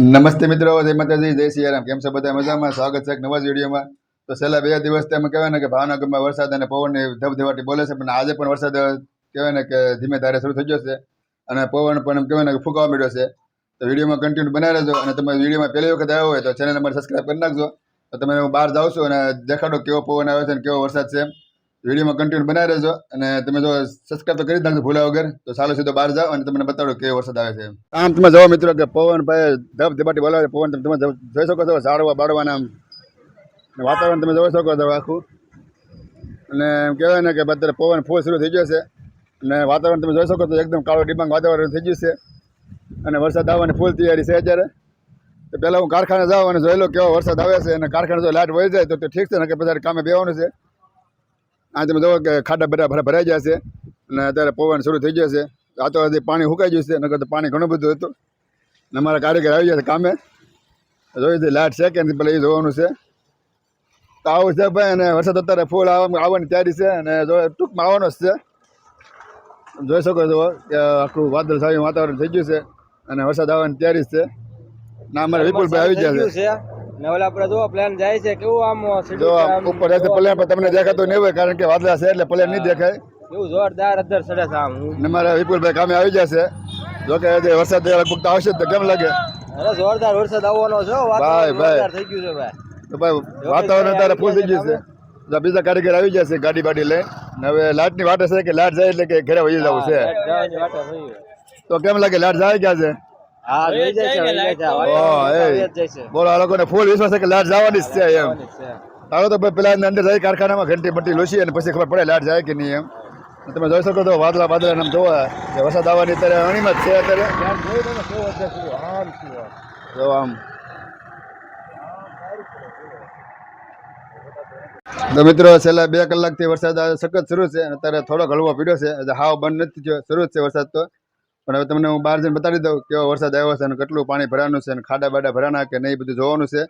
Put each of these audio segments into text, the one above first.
નમસ્તે મિત્રો, જય માતાજી, જય સિયારામ કેમ છો બધા? મજામાં? સ્વાગત છે નવા વિડીયોમાં. તો છેલ્લા બે દિવસથી અમે કહેવાય ને કે ભાવનગરમાં વરસાદ અને પવનની ધબધબાટી બોલે છે, પણ આજે પણ વરસાદ કહેવાય ને કે ધીમે ધારે શરૂ થઈ છે અને પવન પણ એમ કહેવાય ને કે ફૂંકાવા મળ્યો છે. તો વિડીયોમાં કન્ટિન્યુ બનાવી રહેજો અને તમે વિડીયોમાં પહેલી વખત આવ્યો હોય તો ચેનલ અમારે સબસ્ક્રાઈબ કરી નાખજો. તો તમે હું બહાર જાઉં છું અને દેખાડો કેવો પવન આવે છે અને કેવો વરસાદ છે વિડીયોમાં કન્ટિન્યુ બનાવી રહેજો અને તમે જો સબસ્ક્રાઈબ તો કરી નાખજો ભૂલા વગર. તો ચાલો સીધો બહાર જાઓ અને તમને બતાડો કેવો વરસાદ આવે છે આમ તમે જવા મિત્રો કે પવન ભાઈ ધબ ધબાટી બોલાવે. પવન, તમે જોઈ શકો છો ઝાડવા બાળવાના આમ. વાતાવરણ તમે જોઈ શકો છો આખું. અને એમ કહેવાય ને કે અત્યારે પવન ફૂલ શરૂ થઈ ગયો છે. અને વાતાવરણ તમે જોઈ શકો છો એકદમ કાળો ડિબાંગ વાતાવરણ થઈ ગયું છે. અને વરસાદ આવવાની ફૂલ તૈયારી છે અત્યારે. તો પહેલાં હું કારખાને જાઉં અને જોઈ લો કેવો વરસાદ આવે છે. અને કારખાને જો લાઇટ વહી જાય તો તો ઠીક છે. ને કે પછી કામે બેવાનું છે. આ તમે જો કે ખાડા બધા ભરા ભરાઈ ગયા છે. અને અત્યારે પવન શરૂ થઈ ગયો છે. આ તો પાણી સુકાઈ ગયું છે. નકર તો પાણી ઘણું બધું હતું. ને અમારા કારીગર આવી ગયા છે કામે. જોઈ છે લાઇટ છે કે નહીં પેલા એ જોવાનું છે. તો આવું છે ભાઈ, અને વરસાદ અત્યારે ફૂલ આવવા- આવવાની તૈયારી છે. અને જો ટૂંકમાં આવવાનો જ છે. જોઈ શકો છો કે આખું વાદળ છાયું વાતાવરણ થઈ ગયું છે. અને વરસાદ આવવાની તૈયારી છે. ના અમારે વિપુલભાઈ આવી ગયા છે. છે ને ઓલા આપણે જો પ્લાન જાય છે કેવું આમ જો ઉપર જાય છે પ્લેન પણ તમને દેખાતું નહીં હોય કારણ કે વાદળા છે એટલે પ્લેન નહીં દેખાય. કેવું જોરદાર અધર ચડે છે આમ. ને વિપુલભાઈ કામે આવી જશે જો કે વરસાદ લગભગ આવશે તો કેમ લાગે? અરે જોરદાર વરસાદ આવવાનો છે ભાઈ, ભાઈ. થઈ ગયું છે ભાઈ. તો ભાઈ વાતાવરણ અત્યારે ફૂલ થઈ ગયું છે. બીજા કારીગર આવી જશે ગાડી બાડી લઈને. ને હવે લાઇટની વાટ છે કે લાઇટ જાય એટલે કે ઘરે વહી જવું છે. તો કેમ લાગે? લાઇટ જાય ક્યાં છે? હા બોલો આ લોકોને ફૂલ વિશ્વાસ છે કે લાઇટ જવાની જ છે એમ. જવાની જ છે. ચાલો તો ભાઈ પેલા અંદર જાય કારખાનામાં ઘંટી બંટી લોસી અને પછી ખબર પડે લાઇટ જાય કે નહીં એમ. તમે જોઈ શકો તો વાદળા વાદળા આમ જોવા કે વરસાદ આવવાની અત્યારે અણીમાં જ છે અત્યારે. જો આમ. તો મિત્રો છેલ્લા બે કલાકથી વરસાદ આ સખત શરૂ છે અત્યારે થોડોક હળવો પીડ્યો છે. હાવ બંધ નથી થયો શરૂ જ છે વરસાદ તો. પણ હવે તમને હું બહાર જઈને બતાવી દઉં કેવો વરસાદ આવ્યો છે અને કેટલું પાણી ભરાનું છે અને ખાડા બાડા ભરાના કે નહીં બધું જોવાનું છે.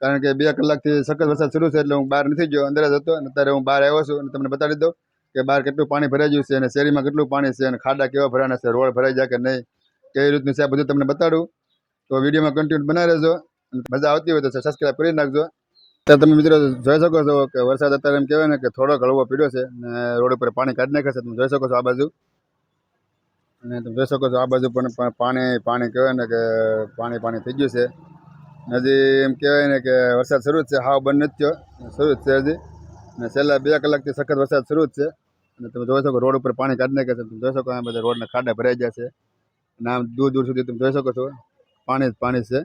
કારણ કે બે કલાકથી સખત વરસાદ શરૂ છે એટલે હું બહાર નથી ગયો, અંદર જ હતો અને અત્યારે હું બહાર આવ્યો છું અને તમને બતાવી દઉં કે બહાર કેટલું પાણી ભરાઈ ગયું છે અને શેરીમાં કેટલું પાણી છે અને ખાડા કેવા ભરાના છે, રોડ ભરાઈ જાય કે નહીં, કેવી રીતનું છે બધું તમને બતાડું. તો વિડીયોમાં કન્ટિન્યુ બનાવી રહેજો મજા આવતી હોય તો સબસ્ક્રાઈબ કરી નાખજો. અત્યારે તમે મિત્રો જોઈ શકો છો કે વરસાદ અત્યારે એમ કહેવાય ને કે થોડોક હળવો પીડ્યો છે ને રોડ ઉપર પાણી કાઢી નાખે છે, તમે જોઈ શકો છો આ બાજુ. અને તમે જોઈ શકો છો, આ બાજુ પણ પાણી પાણી કહેવાય ને કે પાણી પાણી થઈ ગયું છે. હજી એમ કહેવાય ને કે વરસાદ શરૂ જ છે, હાવ બંધ નથી થયો. શરૂ જ છે હજી. અને છેલ્લા બે કલાકથી સખત વરસાદ શરૂ જ છે. અને તમે જોઈ શકો રોડ ઉપર પાણી કાઢી નાખે છે. તમે જોઈ શકો આ બધા રોડના ખાડા ભરાઈ ગયા છે. અને આમ દૂર દૂર સુધી તમે જોઈ શકો છો. પાણી જ પાણી છે.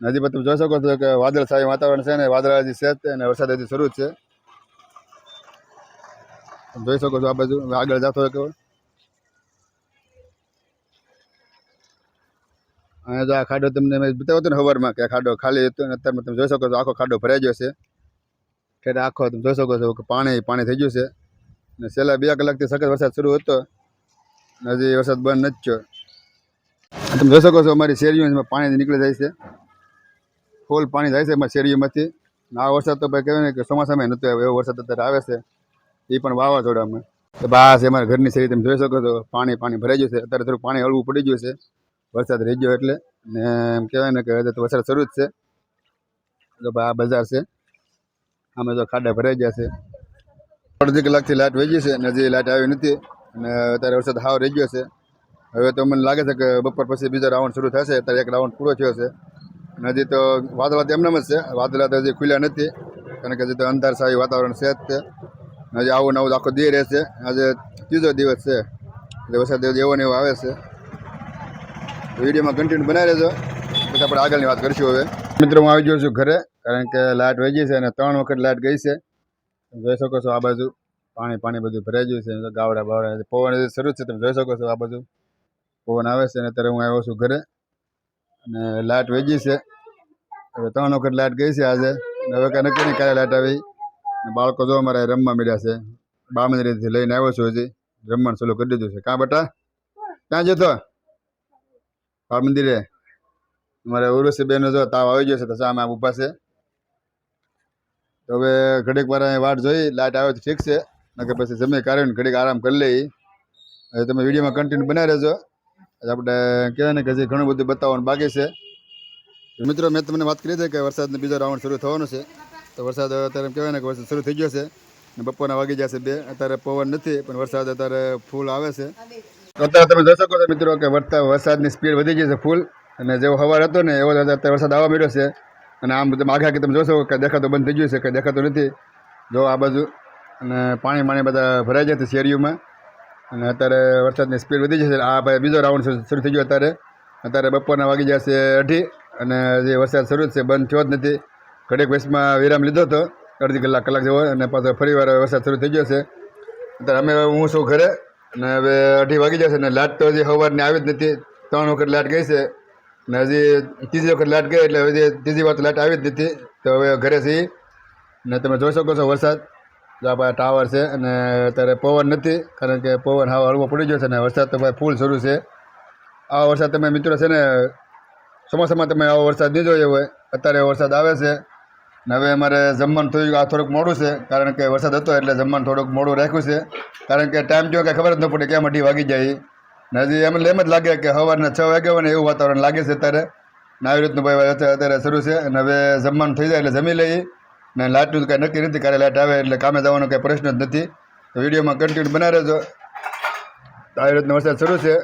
હજી પણ તમે જોઈ શકો છો કે વાદળછાયું વાતાવરણ છે ને વાદળ હજી છે અને વરસાદ હજી શરૂ જ છે. જોઈ શકો છો આ બાજુ. આગળ જતો હોય અહીંયા જો આ ખાડો તમને મેં હતો ને હવરમાં કે આ ખાડો ખાલી હતો ને અત્યારમાં તમે જોઈ શકો છો આખો ખાડો ભરાઈ ગયો છે. એટલે આખો તમે જોઈ શકો છો કે પાણી પાણી થઈ ગયું છે. અને છેલ્લા બે કલાકથી સખત વરસાદ શરૂ હતો. હજી વરસાદ બંધ નથી થયો. તમે જોઈ શકો છો અમારી શેરીઓમાં પાણી નીકળી જાય છે. ફૂલ પાણી જાય છે અમારી શેરીઓમાંથી. આ વરસાદ તો ભાઈ કહેવાય ને કે ચોમાસામાં નહોતો આવ્યો, એવો વરસાદ અત્યારે આવે છે. એ પણ વાવાઝોડામાં. તો બસ અમારા ઘરની શેરી તમે જોઈ શકો છો, પાણી પાણી ભરાઈ ગયું છે. અત્યારે થોડું પાણી હળવું પડી ગયું છે. વરસાદ રહી ગયો એટલે ને એમ કહેવાય ને કે હજી તો વરસાદ શરૂ જ છે. તો ભાઈ આ બજાર છે. આમે જો ખાડા ભરાઈ ગયા છે. અડધી કલાકથી લાઇટ વહી ગઈ છે અને હજી લાઇટ આવી નથી અને અત્યારે વરસાદ હાવ રહી ગયો છે. હવે તો મને લાગે છે કે બપોર પછી બીજો રાઉન્ડ શરૂ થશે. અત્યારે એક રાઉન્ડ પૂરો થયો છે. અને હજી તો વાદળા તો એમનેમ જ છે. વાદળા તો હજી ખુલ્યા નથી. કારણ કે હજી તો અંધાર સારી વાતાવરણ છે જ તે. હજી આવું નવું આખો દી રહેશે આજે ત્રીજો દિવસ છે. એટલે વરસાદ એવો ને એવો આવે છે. વિડીયોમાં કન્ટિન્યુ બનાવી લેજો. પછી આપણે આગળની વાત કરીશું હવે. મિત્રો, હું આવી ગયો છું ઘરે, કારણ કે લાઇટ વહી છે અને ત્રણ વખત લાઇટ ગઈ છે. જોઈ શકો છો આ બાજુ પાણી પાણી બધું ભરાઈ ગયું છે. ગાવડા બાવડા પવન શરૂ છે, તમે જોઈ શકો છો આ બાજુ પવન આવે છે અને અત્યારે હું આવ્યો છું ઘરે. અને લાઇટ વહી છે. હવે ત્રણ વખત લાઇટ ગઈ છે આજે. હવે કાંઈ નક્કી નહીં ક્યારે લાઇટ આવી. બાળકો જો અમારે રમવા મળ્યા છે. બામંદરીથી લઈને આવ્યો છું હજી. રમવાનું ચાલુ કરી દીધું છે. કાં બટા? ક્યાં જતો? બાળ મંદિરે. મારે ઉર્વશી બેનો જો તાવ આવી ગયો છે તો સામે આમ ઊભા છે. તો હવે ઘડીક વાર અહીં વાટ જોઈ લાઇટ આવે તો ઠીક છે. નકર પછી જમી કાઢીને ઘડીક આરામ કરી લઈ. હવે તમે વિડીયોમાં કન્ટિન્યુ બનાવી રહેજો. આપણે કહેવાય ને કે હજી ઘણું બધું બતાવવાનું બાકી છે. મિત્રો, મેં તમને વાત કરી છે કે વરસાદનો બીજો રાઉન્ડ શરૂ થવાનો છે. તો વરસાદ અત્યારે કહેવાય ને કે વરસાદ શરૂ થઈ ગયો છે. ને બપોરના વાગી જશે બે. અત્યારે પવન નથી, પણ વરસાદ અત્યારે ફૂલ આવે છે. અત્યારે તમે જોઈ શકો છો મિત્રો કે વરસાદ વરસાદની સ્પીડ વધી ગઈ છે ફૂલ અને જેવો હવાર હતો ને એવો અત્યારે વરસાદ આવવા મળ્યો છે. અને આમ તમે આખા કે તમે જોશો કે દેખાતો બંધ થઈ ગયું છે કે દેખાતું નથી. જો આ બાજુ અને પાણી પાણી બધા ભરાઈ છે શેરીઓમાં. અને અત્યારે વરસાદની સ્પીડ વધી જશે આ ભાઈ બીજો રાઉન્ડ શરૂ થઈ ગયો અત્યારે. અત્યારે બપોરના વાગી જશે અઢી અને જે વરસાદ શરૂ છે, બંધ થયો જ નથી. ઘડીક વેસમાં વિરામ લીધો હતો. અડધી કલાક કલાક જેવો અને પાછો ફરીવાર વરસાદ શરૂ થઈ ગયો છે. અત્યારે અમે હું છું ઘરે. અને હવે અઢી વાગી જશે ને લાટ તો હજી સવારની આવી જ નથી. ત્રણ વખત લાટ ગઈ છે ને હજી ત્રીજી વખત લાટ ગઈ એટલે હજી ત્રીજી વાર લાટ આવી જ નથી. તો હવે ઘરે છીએ ને તમે જોઈ શકો છો વરસાદ. જો આ ટાવર છે અને અત્યારે પવન નથી કારણ કે પવન હાવ હળવો પડી ગયો છે ને વરસાદ તો ભાઈ ફૂલ શરૂ છે. આ વરસાદ તમે મિત્રો છે ને ચોમાસામાં તમે આવો વરસાદ નહીં જોયો હોય. અત્યારે વરસાદ આવે છે. હવે અમારે જમવાનું થયું આ થોડુંક મોડું છે, કારણ કે વરસાદ હતો એટલે જમવાનું થોડુંક મોડું રાખ્યું છે. કારણ કે ટાઈમ જો કે ખબર જ ન પડે કેમ અઢી વાગી જાય. ને હજી એમ એમ જ લાગે કે સવારના છ વાગ્યા હોય ને એવું વાતાવરણ લાગે છે અત્યારે. ને આવી રીતનું ભાઈ અત્યારે શરૂ છે અને હવે જમવાનું થઈ જાય એટલે જમી લઈએ. ને લાઇટનું કાંઈ નક્કી નથી ક્યારે લાઇટ આવે એટલે કામે જવાનો કંઈ પ્રશ્ન જ નથી. તો વિડીયોમાં કન્ટિન્યુ બનાવી રહેજો. આવી રીતનો વરસાદ શરૂ છે.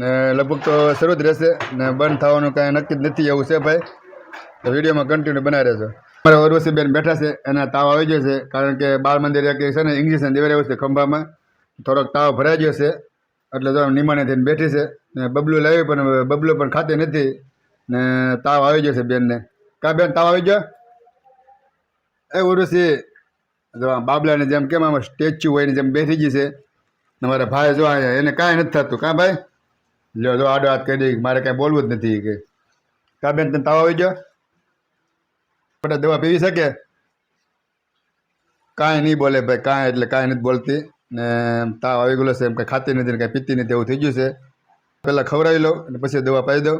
ને લગભગ તો શરૂ જ રહેશે. ને બંધ થવાનું કાંઈ નક્કી જ નથી એવું છે ભાઈ. તો વિડીયોમાં કન્ટિન્યુ બનાવી રહેજો. અમારા ઉર્વશી બેન બેઠા છે, એના તાવ આવી ગયો છે, કારણ કે બાળ મંદિર એક છે ને ઇન્જેક્શન દેવાય રહ્યું છે ખંભામાં. થોડોક તાવ ભરાઈ ગયો છે, એટલે જો નિમાણે થઈને બેઠી છે, ને બબલું લાવી, પણ બબલું પણ ખાતી નથી, ને તાવ આવી ગયો છે બેનને. કા બેન, તાવ આવી ગયો? એ ઉર્વશી જો બાબલાને જેમ કેમ આમાં સ્ટેચ્યુ હોય ને જેમ બેઠી ગઈ છે મારા ભાઈ જો અહીંયા, એને કાંઈ નથી થતું. કાં ભાઈ? લ્યો, જો આડો હાથ કહી દઈ મારે કાંઈ બોલવું જ નથી કે. કા બેન, તને તાવ આવી ગયો? આપણે દવા પીવી શકે કાંઈ નહીં બોલે ભાઈ, કાંઈ એટલે કાંઈ નથી બોલતી. ને તાવ આવી ગયેલો છે, એમ કાંઈ ખાતી નથી ને કાંઈ પીતી નથી, એવું થઈ ગયું છે. પહેલાં ખવડાવી લઉં અને પછી દવા પાઈ દઉં.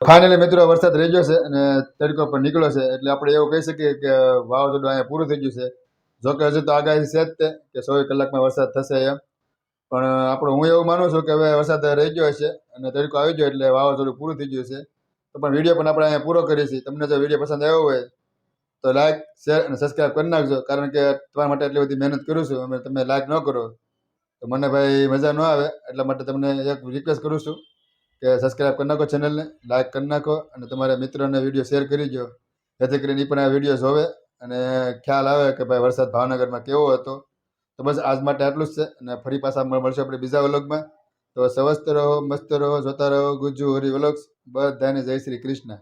ફાઇનલી મિત્રો વરસાદ રહી ગયો છે અને તડકો પણ નીકળ્યો છે. એટલે આપણે એવું કહી શકીએ કે વાવાઝોડું અહીંયા પૂરું થઈ ગયું છે. જોકે હજુ તો આગાહી છે જ તે, કે સો કલાકમાં વરસાદ થશે એમ. પણ આપણે હું એવું માનું છું કે હવે વરસાદ રહી ગયો છે અને તડકો આવી ગયો એટલે વાવાઝોડું પૂરું થઈ ગયું છે. તો પણ વીડિયો પણ આપણે અહીંયા પૂરો કરીએ છીએ. તમને જો વીડિયો પસંદ આવ્યો હોય તો લાઈક, શેર અને સબસ્ક્રાઈબ કરી નાખજો, કારણ કે તમારા માટે એટલી બધી મહેનત કરું છું, અમે તમે લાઈક ન કરો. તો મને ભાઈ મજા ન આવે, એટલા માટે તમને એક રિક્વેસ્ટ કરું છું કે સબસ્ક્રાઈબ કરી નાખો ચેનલને લાઈક કરી નાખો અને તમારા મિત્રોને વીડિયો શેર કરી દો જેથી કરીને એ પણ આ વીડિયો જોવે અને ખ્યાલ આવે કે ભાઈ વરસાદ ભાવનગરમાં કેવો હતો. તો બસ આજ માટે આટલું જ છે અને ફરી પાછા મળ- મળશું આપણે બીજા વ્લોગમાં. તો સ્વસ્થ રહો, મસ્ત રહો, જોતા રહો, ગુજ્જુ હરી વ્લોગ્સ બધાને જય શ્રી કૃષ્ણ.